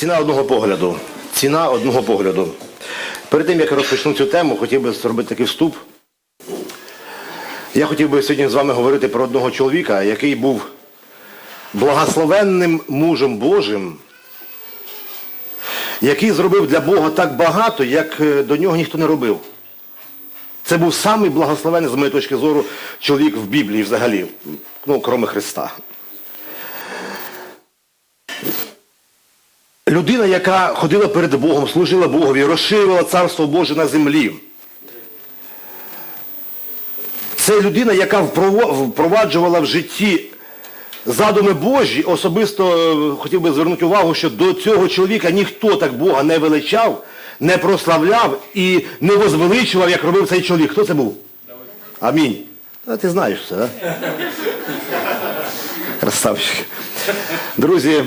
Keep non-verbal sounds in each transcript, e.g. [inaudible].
Ціна одного погляду. Ціна одного погляду. Перед тим, як я розпочну цю тему, хотів би зробити такий вступ. Я хотів би сьогодні з вами говорити про одного чоловіка, який був благословенним мужем Божим, який зробив для Бога так багато, як е, до нього ніхто не робив. Це був самий благословенний, з моєї точки зору, чоловік в Біблії взагалі, ну, кроме Христа. Людина, яка ходила перед Богом, служила Богові, розширювала царство Боже на землі. Це людина, яка впроваджувала в житті задуми Божі. Особисто е, хотів би звернути увагу, що до цього чоловіка ніхто так Бога не величав, не прославляв і не возвеличував, як робив цей чоловік. Хто це був? Амінь. А ти знаєш все, так? Красавчик. Друзі,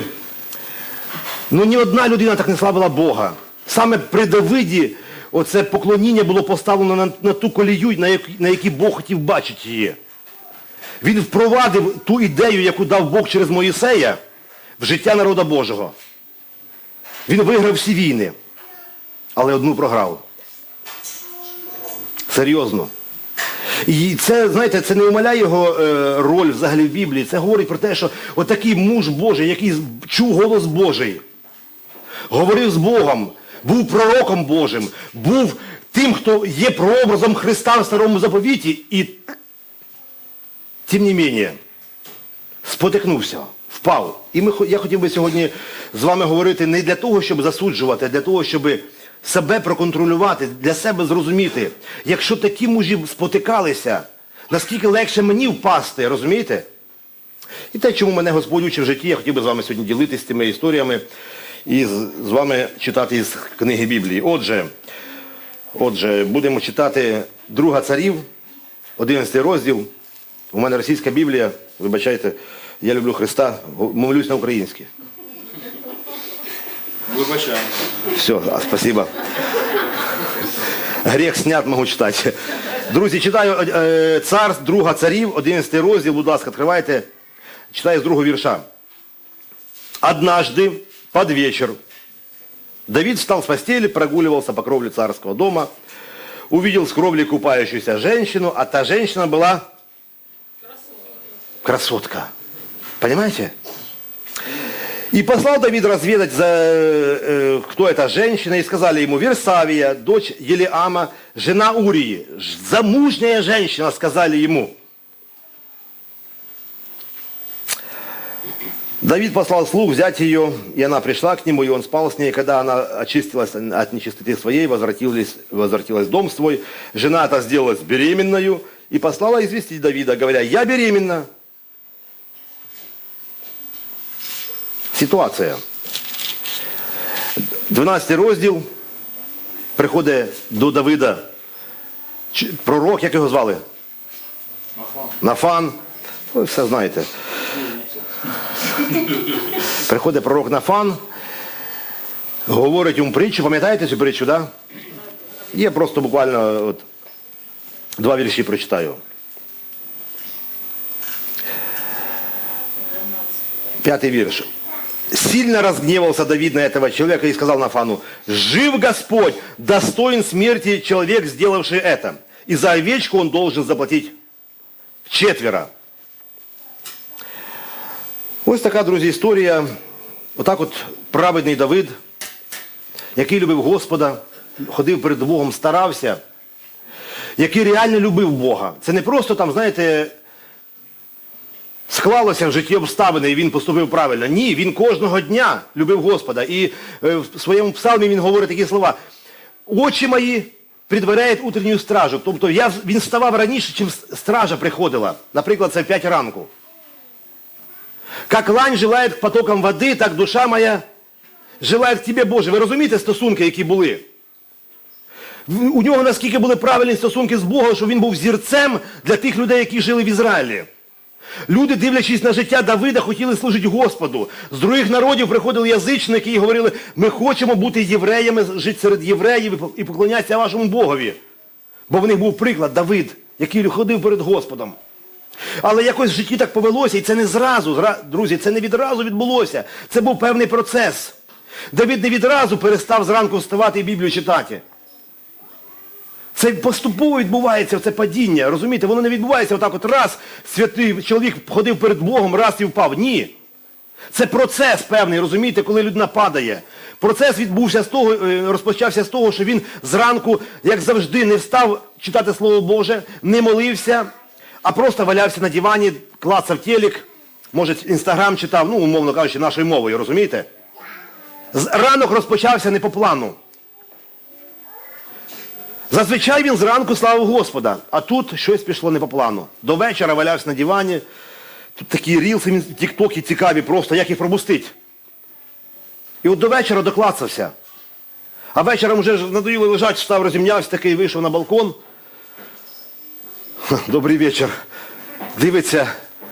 ну ні одна людина так не славила Бога. Саме при Давиді оце поклоніння було поставлено на, на ту колію, на, як, на якій Бог хотів бачити її. Він впровадив ту ідею, яку дав Бог через Моїсея в життя народа Божого. Він виграв всі війни, але одну програв. Серйозно. І це, знаєте, це не умаляє його е, роль взагалі в Біблії. Це говорить про те, що отакий муж Божий, який чув голос Божий, говорив з Богом, був пророком Божим, був тим, хто є прообразом Христа в старому заповіті, і тим не менше, спотикнувся, впав. І ми, я хотів би сьогодні з вами говорити не для того, щоб засуджувати, а для того, щоб себе проконтролювати, для себе зрозуміти, якщо такі мужі спотикалися, наскільки легше мені впасти, розумієте? І те, чому мене Господь учив в житті, я хотів би з вами сьогодні ділитися цими історіями і з, з вами читати із книги Біблії. Отже, отже, будемо читати Друга царів, 11 розділ. У мене російська Біблія, вибачайте, я люблю Христа, молюсь на українській. Вибачаємо. Все, а, спасибо. Грех снят, можу читати. Друзі, читаю е, цар, друга царів, 11 розділ, будь ласка, відкривайте. Читаю з другого вірша. Однажды под вечер Давид встал с постели, прогуливался по кровле царского дома, увидел с кровли купающуюся женщину, а та женщина была красотка. Понимаете? И послал Давид разведать, за, э, кто эта женщина, и сказали ему, Версавия, дочь Елиама, жена Урии, замужняя женщина, сказали ему. Давид послал слуг взять ее, и она пришла к нему, и он спал с ней. Когда она очистилась от нечистоты своей, возвратилась, возвратилась в дом свой, жена это сделалась беременною, и послала известить Давида, говоря, я беременна. Ситуація. 12 розділ приходить до Давида чи- пророк, як його звали? Нафан. Ви все знаєте. [laughs] Приходить пророк Нафан, говорить йому притчу, пам'ятаєте цю притчу, так? Да? Я просто буквально от, два вірші прочитаю. Пятый вирш. Сильно разгневался Давид на этого человека и сказал Нафану, «Жив Господь, достоин смерти человек, сделавший это, и за овечку он должен заплатить четверо». Ось така, друзі, історія. Отак от праведний Давид, який любив Господа, ходив перед Богом, старався, який реально любив Бога. Це не просто там, знаєте, склалося в житті обставини, і він поступив правильно. Ні, він кожного дня любив Господа. І е, в своєму псалмі він говорить такі слова. Очі мої предваряють утренню стражу. Тобто я, він вставав раніше, чим стража приходила. Наприклад, це в 5 ранку. Как лань желає к потокам води, так душа моя желає к тебе, Боже. Ви розумієте стосунки, які були? У нього наскільки були правильні стосунки з Богом, що він був зірцем для тих людей, які жили в Ізраїлі. Люди, дивлячись на життя Давида, хотіли служити Господу. З других народів приходили язичники і говорили, ми хочемо бути євреями, жити серед євреїв і поклонятися вашому Богові. Бо в них був приклад Давид, який ходив перед Господом. Але якось в житті так повелося, і це не зразу, друзі, це не відразу відбулося. Це був певний процес. Давид не відразу перестав зранку вставати і Біблію читати. Це поступово відбувається це падіння. Розумієте, воно не відбувається отак от раз, святий чоловік ходив перед Богом, раз і впав. Ні. Це процес певний, розумієте, коли людина падає. Процес відбувся з того, е, розпочався з того, що він зранку, як завжди, не встав читати Слово Боже, не молився, а просто валявся на дивані, клацав телек, може, інстаграм читав, ну, умовно кажучи, нашою мовою, розумієте? Ранок розпочався не по плану. Зазвичай він зранку славив Господа, а тут щось пішло не по плану. До вечора валявся на дивані. Тут такі рілси, тіктоки цікаві просто, як їх пропустити. І от до вечора доклацався. А вечором вже надоїло лежати, встав, розімнявся, такий вийшов на балкон. [laughs] Добрий вечір. Дивиться,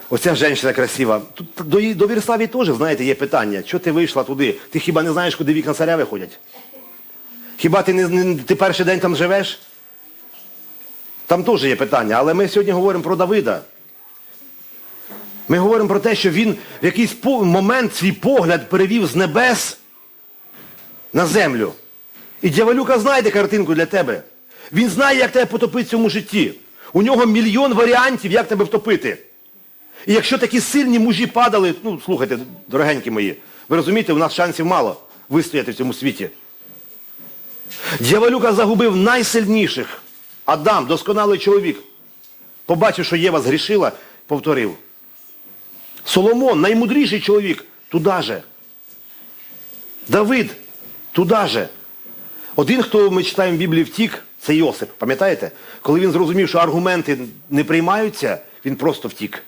оця жінка красива. Тут до, її- до Вірславі теж, знаєте, є питання. Чого ти вийшла туди? Ти хіба не знаєш, куди вікна царя виходять? Хіба ти не, не ти перший день там живеш? Там теж є питання. Але ми сьогодні говоримо про Давида. Ми говоримо про те, що він в якийсь момент свій погляд перевів з небес на землю. І дьяволюка знайде картинку для тебе. Він знає, як тебе потопити в цьому житті. У нього мільйон варіантів, як тебе втопити. І якщо такі сильні мужі падали, ну слухайте, дорогенькі мої, ви розумієте, у нас шансів мало вистояти в цьому світі. Дьяволюка загубив найсильніших. Адам, досконалий чоловік, побачив, що Єва згрішила, повторив. Соломон, наймудріший чоловік, туди же. Давид, туди же. Один, хто ми читаємо в Біблії втік, це Йосип. Пам'ятаєте? Коли він зрозумів, що аргументи не приймаються, він просто втік.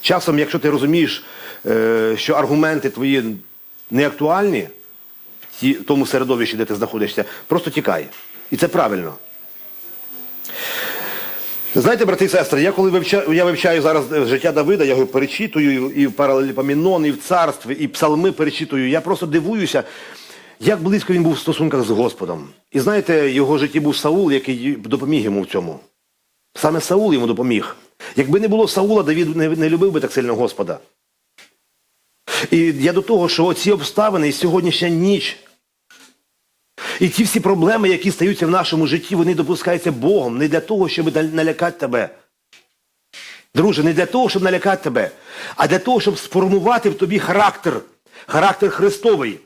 Часом, якщо ти розумієш, е, що аргументи твої не актуальні в тому середовищі, де ти знаходишся, просто тікай. І це правильно. Знаєте, брати і сестри, я коли вивчаю, я вивчаю зараз е, життя Давида, я його перечитую і в паралеліпамінон, і в царстві, і псалми перечитую. Я просто дивуюся, як близько він був в стосунках з Господом. І знаєте, його житті був Саул, який допоміг йому в цьому. Саме Саул йому допоміг. Якби не було Саула, Давід не любив би так сильно Господа. І я до того, що ці обставини і сьогоднішня ніч, і ті всі проблеми, які стаються в нашому житті, вони допускаються Богом не для того, щоб налякати тебе. Друже, не для того, щоб налякати тебе, а для того, щоб сформувати в тобі характер, характер Христовий.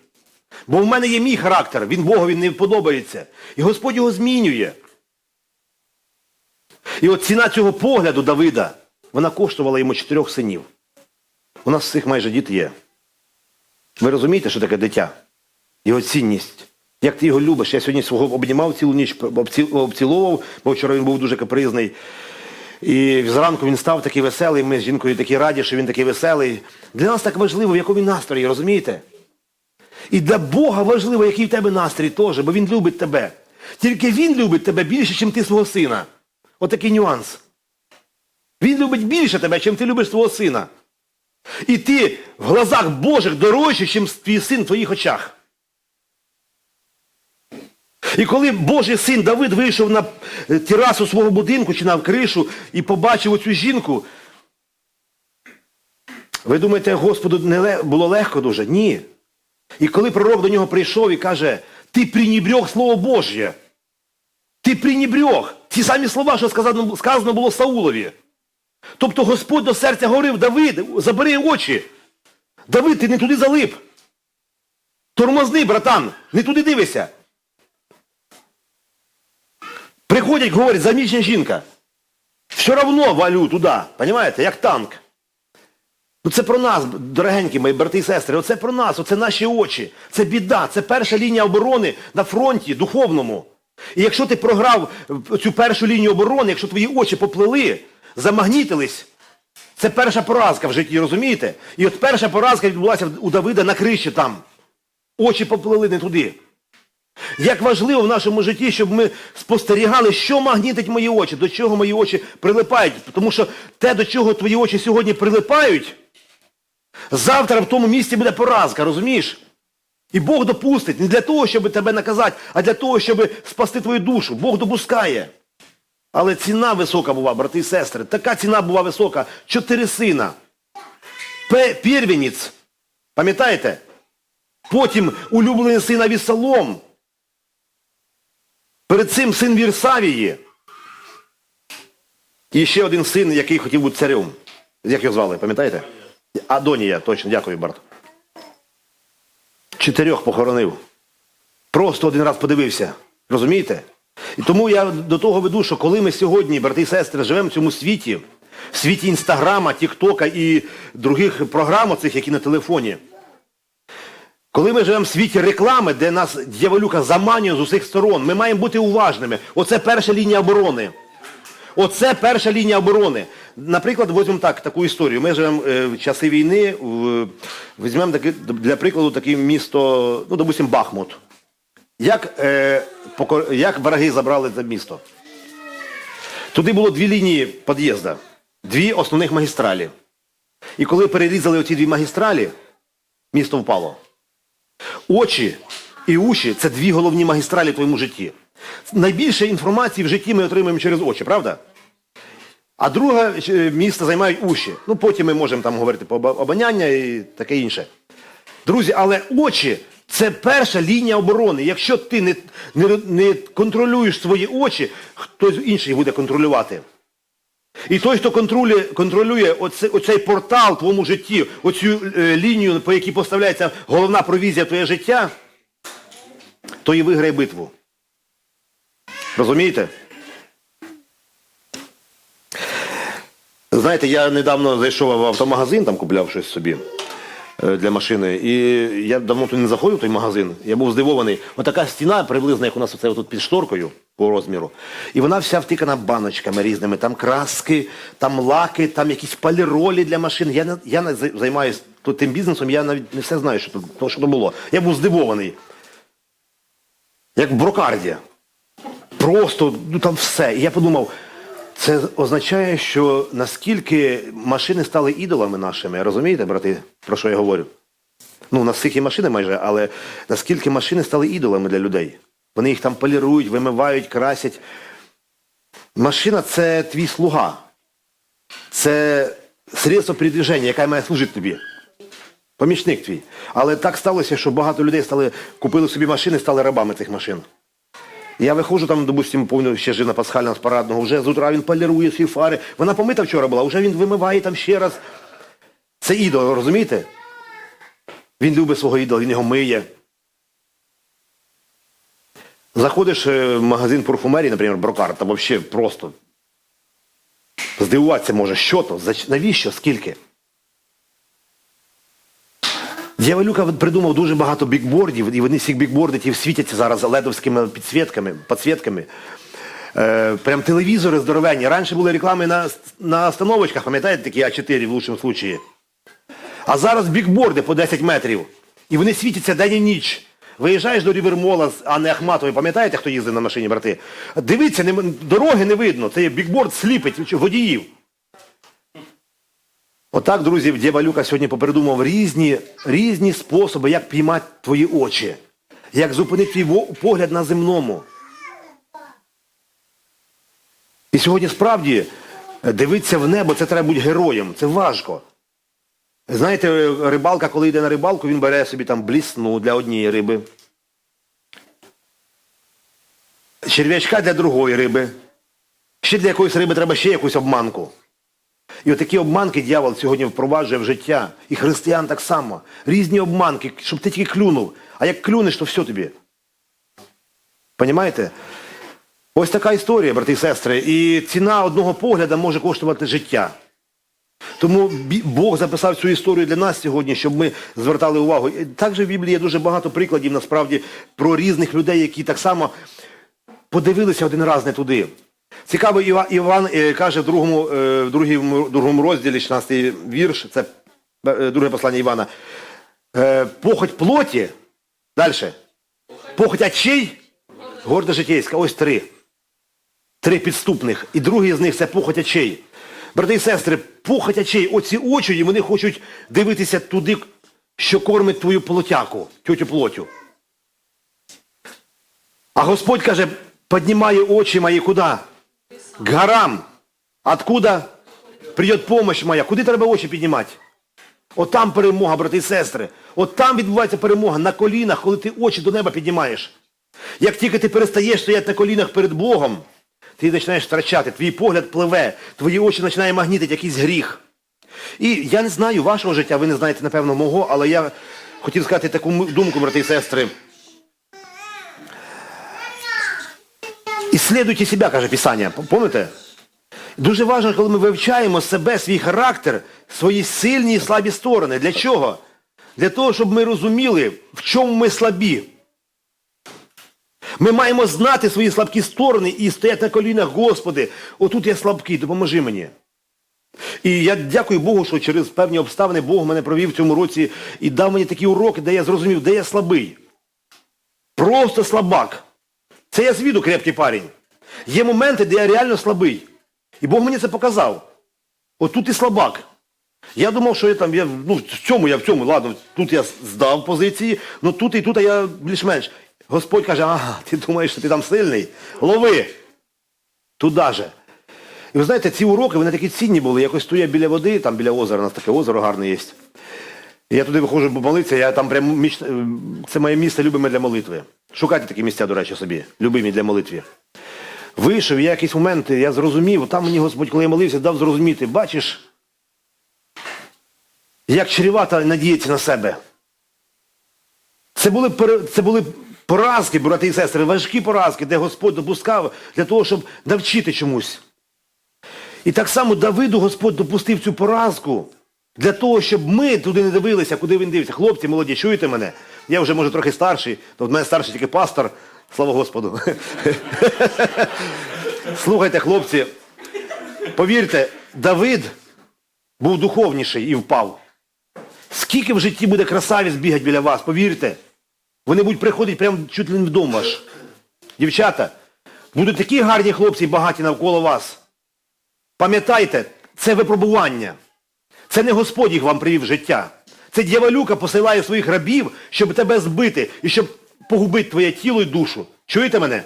Бо в мене є мій характер, він Богові не подобається. І Господь його змінює. І от ціна цього погляду Давида, вона коштувала йому чотирьох синів. У нас всіх майже діти є. Ви розумієте, що таке дитя? Його цінність. Як ти його любиш? Я сьогодні свого обнімав цілу ніч, обціловував, бо вчора він був дуже капризний. І зранку він став такий веселий, ми з жінкою такі раді, що він такий веселий. Для нас так важливо, в якому він настрої, розумієте? І для Бога важливо, який в тебе настрій теж, бо Він любить тебе. Тільки Він любить тебе більше, ніж ти свого сина. Отакий нюанс. Він любить більше тебе, чим ти любиш свого сина. І ти в глазах Божих дорожче, ніж твій син в твоїх очах. І коли Божий син Давид вийшов на е, терасу свого будинку чи на кришу і побачив оцю жінку, ви думаєте, Господу не було легко дуже? Ні. І коли пророк до нього прийшов і каже, ти пренебрег Слово Божє. Ти пренебрег. Ті самі слова, що сказано, сказано було Саулові. Тобто Господь до серця говорив, Давид, забери очі. Давид, ти не туди залип. Тормозни, братан, не туди дивися. Приходять, говорять, заміжня жінка. Все равно валю туди, понимаєте, як танк. Ну це про нас, дорогенькі мої брати і сестри, оце про нас, оце наші очі. Це біда, це перша лінія оборони на фронті духовному. І якщо ти програв цю першу лінію оборони, якщо твої очі поплили, замагнітились, це перша поразка в житті, розумієте? І от перша поразка відбулася у Давида на криші там. Очі поплили не туди. Як важливо в нашому житті, щоб ми спостерігали, що магнітить мої очі, до чого мої очі прилипають. Тому що те, до чого твої очі сьогодні прилипають, завтра в тому місці буде поразка, розумієш? І Бог допустить не для того, щоб тебе наказати, а для того, щоб спасти твою душу. Бог допускає. Але ціна висока була, брати і сестри. Така ціна була висока. Чотири сина. Пе- Первенець. Пам'ятаєте? Потім улюблений син Авісалом. Перед цим син Вірсавії. І ще один син, який хотів бути царем. Як його звали, пам'ятаєте? Адонія, точно, дякую, Барт. Чотирьох похоронив. Просто один раз подивився. Розумієте? І тому я до того веду, що коли ми сьогодні, брати і сестри, живемо в цьому світі, в світі Інстаграма, Тіктока і других програм, оцих, які на телефоні, коли ми живемо в світі реклами, де нас дьяволюка заманює з усіх сторон, ми маємо бути уважними. Оце перша лінія оборони. Оце перша лінія оборони. Наприклад, візьмемо так, таку історію. Ми живемо е, в часи війни, візьмемо таки, для прикладу таке місто, ну, допустимо, Бахмут. Як, е, покор- як враги забрали це місто? Туди було дві лінії під'їзду, дві основних магістралі. І коли перерізали оці дві магістралі, місто впало. Очі і уші це дві головні магістралі в твоєму житті. Найбільше інформації в житті ми отримуємо через очі, правда? А друге е, місце займають уші. Ну, потім ми можемо там говорити про обоняння і таке інше. Друзі, але очі це перша лінія оборони. Якщо ти не, не, не контролюєш свої очі, хтось інший буде контролювати. І той, хто контролює, контролює оце, оцей портал в твоєму житті, оцю е, лінію, по якій поставляється головна провізія твоє життя, то і виграє битву. Розумієте? Знаєте, я недавно зайшов в автомагазин, там купляв щось собі е, для машини. І я давно туди не заходив в той магазин. Я був здивований. Отака стіна, приблизно, як у нас оце тут під шторкою по розміру. І вона вся втикана баночками різними. Там краски, там лаки, там якісь поліролі для машин. Я я займаюся тут тим бізнесом, я навіть не все знаю, що тут, що то було. Я був здивований. Як в брокарді. Просто ну там все. І я подумав, це означає, що наскільки машини стали ідолами нашими, розумієте, брати, про що я говорю? Ну, у нас всіх є машини майже, але наскільки машини стали ідолами для людей. Вони їх там полірують, вимивають, красять. Машина це твій слуга. Це средство передвіження, яке має служити тобі. Помічник твій. Але так сталося, що багато людей стали, купили собі машини, стали рабами цих машин. Я виходжу там, допустим, помню, ще жив на пасхального з парадного, вже з утра він полірує всі фари. Вона помита вчора була, вже він вимиває там ще раз. Це ідол, розумієте? Він любить свого ідола, він його миє. Заходиш е, в магазин парфумерії, наприклад, брокар, там взагалі просто здивуватися може, що то, навіщо, скільки? Дьяволюка придумав дуже багато бікбордів, і вони всіх бікбордів світяться зараз ледовськими підсвітками, підсвітками. Е, прям телевізори здоровенні. Раніше були реклами на, на остановочках, пам'ятаєте, такі А4 в лучшому случаї. А зараз бікборди по 10 метрів. І вони світяться день і ніч. Виїжджаєш до Рівермола, а не Ахматової, пам'ятаєте, хто їздив на машині, брати? Дивіться, не, дороги не видно. Це бікборд сліпить водіїв. Отак, друзі, Дєвалюка сьогодні попередумав різні, різні способи, як піймати твої очі, як зупинити твій погляд на земному. І сьогодні справді е, дивитися в небо, це треба бути героєм, це важко. Знаєте, рибалка, коли йде на рибалку, він бере собі там блісну для однієї риби. Черв'ячка для другої риби. Ще для якоїсь риби треба ще якусь обманку. І отакі обманки дьявол сьогодні впроваджує в життя. І християн так само. Різні обманки, щоб ти тільки клюнув. А як клюнеш, то все тобі. Понімаєте? Ось така історія, брати і сестри. І ціна одного погляду може коштувати життя. Тому Бог записав цю історію для нас сьогодні, щоб ми звертали увагу. Також в Біблії є дуже багато прикладів насправді про різних людей, які так само подивилися один раз не туди. Цікаво, Іва- Іван е, каже в другому, е, в другому, другому розділі, 16 вірш, це е, друге послання Івана. Похоть плоті. Далі. Похоть очей, горда житейська. Ось три. Три підступних. І другий з них це похоть очей. Брати і сестри, похоть очей, оці очі, вони хочуть дивитися туди, що кормить твою плотяку, тютю плотю. А Господь каже, поднимай очи мои куда? К горам. Откуда придет помощь моя? Куди треба очі піднімати? От там перемога, брати і сестри. От там відбувається перемога на колінах, коли ти очі до неба піднімаєш. Як тільки ти перестаєш стояти на колінах перед Богом, ти починаєш втрачати, твій погляд пливе, твої очі починає магнітити якийсь гріх. І я не знаю вашого життя, ви не знаєте, напевно, мого, але я хотів сказати таку думку, брати і сестри. Ісследуйте себе, каже Писання. Помните? Дуже важливо, коли ми вивчаємо себе, свій характер, свої сильні і слабі сторони. Для чого? Для того, щоб ми розуміли, в чому ми слабі. Ми маємо знати свої слабкі сторони і стояти на колінах, Господи, отут я слабкий, допоможи мені. І я дякую Богу, що через певні обставини Бог мене провів в цьому році і дав мені такі уроки, де я зрозумів, де я слабий. Просто слабак. Це я звіду крепкий парень. Є моменти, де я реально слабий. І Бог мені це показав. Отут і слабак. Я думав, що я там, я, ну, в цьому я в цьому, ладно, тут я здав позиції, але тут і тут я більш-менш. Господь каже, ага, ти думаєш, що ти там сильний? Лови. Туди же. І ви знаєте, ці уроки, вони такі цінні були. Якось стою біля води, там біля озера, у нас таке озеро гарне є. Я туди виходжу помолитися, я там прям це моє місце любиме для молитви. Шукайте такі місця, до речі, собі, любимі для молитви. Вийшов, я якісь моменти, я зрозумів, там мені Господь, коли я молився, дав зрозуміти, бачиш, як чрівата надіється на себе. Це були, це були поразки, брати і сестри, важкі поразки, де Господь допускав для того, щоб навчити чомусь. І так само Давиду Господь допустив цю поразку для того, щоб ми туди не дивилися, куди він дивиться. Хлопці, молоді, чуєте мене? Я вже, може, трохи старший, то в мене старший тільки пастор, слава Господу. Слухайте, хлопці, повірте, Давид був духовніший і впав. Скільки в житті буде красавець бігати біля вас, повірте. Вони будуть приходити прямо чуть ли не в дом ваш. Дівчата, будуть такі гарні хлопці і багаті навколо вас. Пам'ятайте, це випробування. Це не Господь їх вам привів життя. Це дьяволюка посилає своїх рабів, щоб тебе збити і щоб погубити твоє тіло і душу. Чуєте мене?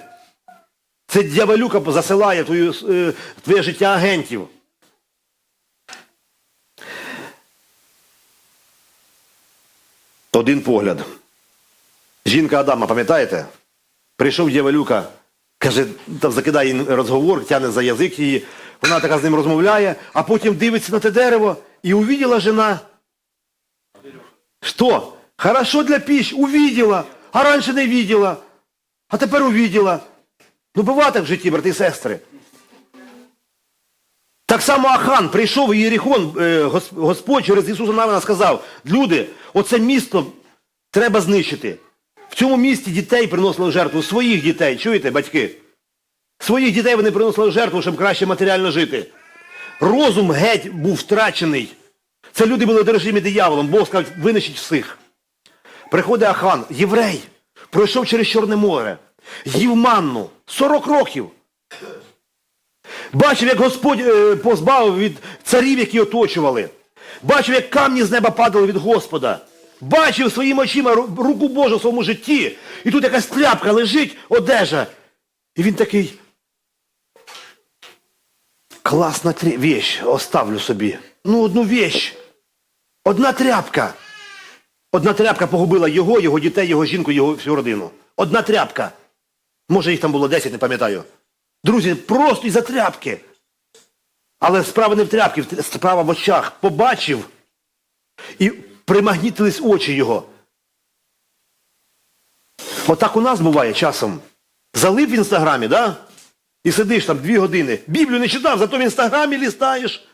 Це дьяволюка засилає твою, е, твоє життя агентів. Один погляд. Жінка Адама, пам'ятаєте? Прийшов дьяволюка, каже, там закидає їй розговор, тягне за язик її. Вона така з ним розмовляє, а потім дивиться на те дерево і увидела жена. Що? Хорошо для піч, увидела, а раніше не видела, а тепер увидела. Ну, буває так в житті, брати і сестри. Так само Ахан прийшов в Єріхон, е, Господь через Ісуса Навина сказав, люди, оце місто треба знищити. В цьому місті дітей приносили жертву, своїх дітей, чуєте, батьки? Своїх дітей вони приносили жертву, щоб краще матеріально жити. Розум геть був втрачений. Це люди були одержимі дияволом, Бог сказав, винищить всіх. Приходить Ахан, єврей, пройшов через Чорне море, їв манну 40 років. Бачив, як Господь е, позбавив від царів, які оточували. Бачив, як камні з неба падали від Господа. Бачив своїми очима руку Божу в своєму житті. І тут якась тряпка лежить, одежа. І він такий. Класна трі- вещь, оставлю собі. Ну, одну вещь. Одна тряпка. Одна тряпка погубила його, його дітей, його жінку, його всю родину. Одна тряпка. Може, їх там було 10, не пам'ятаю. Друзі, просто із-за тряпки. Але справа не в тряпці, справа в очах. Побачив і примагнітились очі його. Отак у нас буває часом. Залип в інстаграмі, да? І сидиш там дві години. Біблію не читав, зато в інстаграмі лістаєш.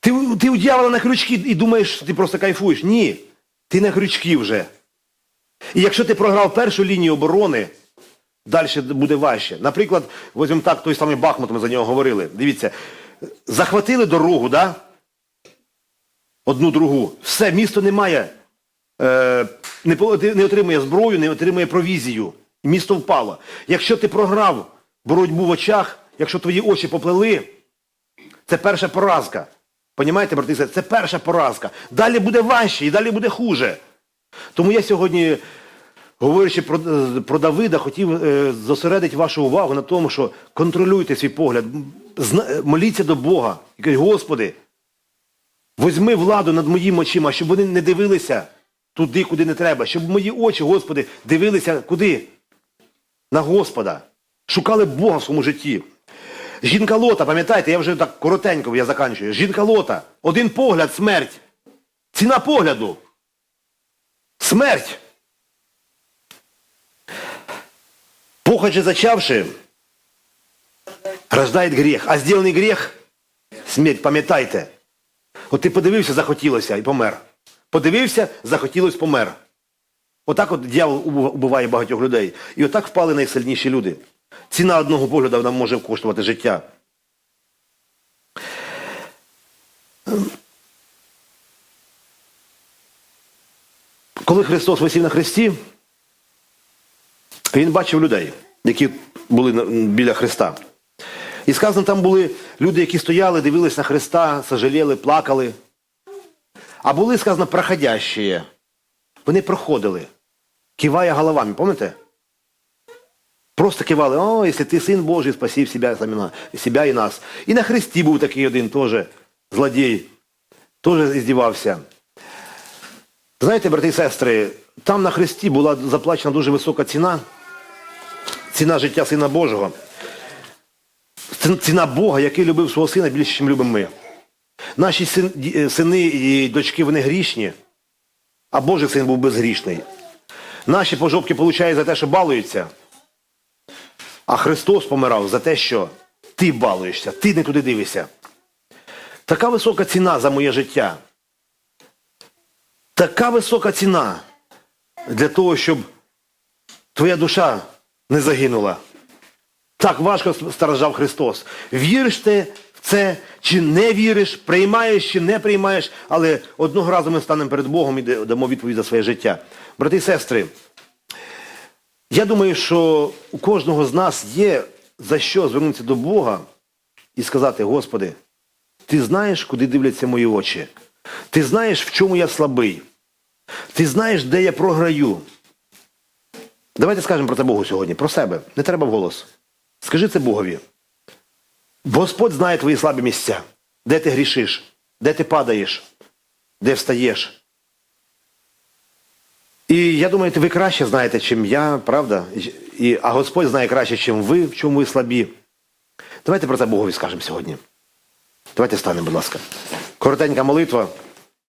Ти, ти у дьявола на крючки і думаєш, що ти просто кайфуєш. Ні. Ти на крючки вже. І якщо ти програв першу лінію оборони, далі буде важче. Наприклад, візьмемо так, той самий Бахмут, ми за нього говорили. Дивіться, захватили дорогу, да? одну другу. Все, місто не має, е, не, не отримує зброю, не отримує провізію. Місто впало. Якщо ти програв боротьбу в очах, якщо твої очі поплили, це перша поразка. Понімаєте, брати? Це перша поразка. Далі буде важче і далі буде хуже. Тому я сьогодні, говорячи про, е, про Давида, хотів е, зосередити вашу увагу на тому, що контролюйте свій погляд, зна- е, моліться до Бога і кажіть, Господи, Возьми владу над моїми очима, щоб вони не дивилися туди, куди не треба, щоб мої очі, Господи, дивилися куди? На Господа. Шукали Бога в своєму житті. Жінка лота, пам'ятаєте, я вже так коротенько я заканчую. Жінка лота. Один погляд, смерть. Ціна погляду. Смерть. Похоть зачавши, рождает грех. А сделанный грех – смерть, пам'ятайте. От ти подивився, захотілося і помер. Подивився, захотілося, помер. Отак от дьявол убиває багатьох людей. І отак впали найсильніші люди. Ціна одного погляду нам може коштувати життя. Коли Христос висів на хресті, він бачив людей, які були біля Христа. І сказано, там були люди, які стояли, дивились на Христа, сожаліли, плакали. А були, сказано, проходящие. Вони проходили, кивая головами, пам'ятаєте? Просто кивали, о, якщо ти син Божий, спасів себе, себе і нас. І на Христі був такий один теж злодій, теж здівався. Знаєте, брати і сестри, там на Христі була заплачена дуже висока ціна, ціна життя Сина Божого. Ціна Бога, який любив свого сина більше, ніж любимо ми. Наші е, сини і дочки, вони грішні, а Божий син був безгрішний. Наші пожопки получають за те, що балуються. А Христос помирав за те, що ти балуєшся, ти не туди дивишся. Така висока ціна за моє життя. Така висока ціна для того, щоб твоя душа не загинула. Так важко страждав Христос. Віриш ти в це чи не віриш, приймаєш чи не приймаєш, але одного разу ми станемо перед Богом і дамо відповідь за своє життя. Брати і сестри, я думаю, що у кожного з нас є за що звернутися до Бога і сказати, Господи, ти знаєш, куди дивляться мої очі. Ти знаєш, в чому я слабий. Ти знаєш, де я програю. Давайте скажемо про це Богу сьогодні, про себе. Не треба вголос. Скажи це Богові. Господь знає твої слабі місця, де ти грішиш, де ти падаєш, де встаєш. І я думаю, ви краще знаєте, чим я, правда? І, а Господь знає краще, чим ви, в чому ви слабі. Давайте про це Богові скажемо сьогодні. Давайте станемо, будь ласка. Коротенька молитва.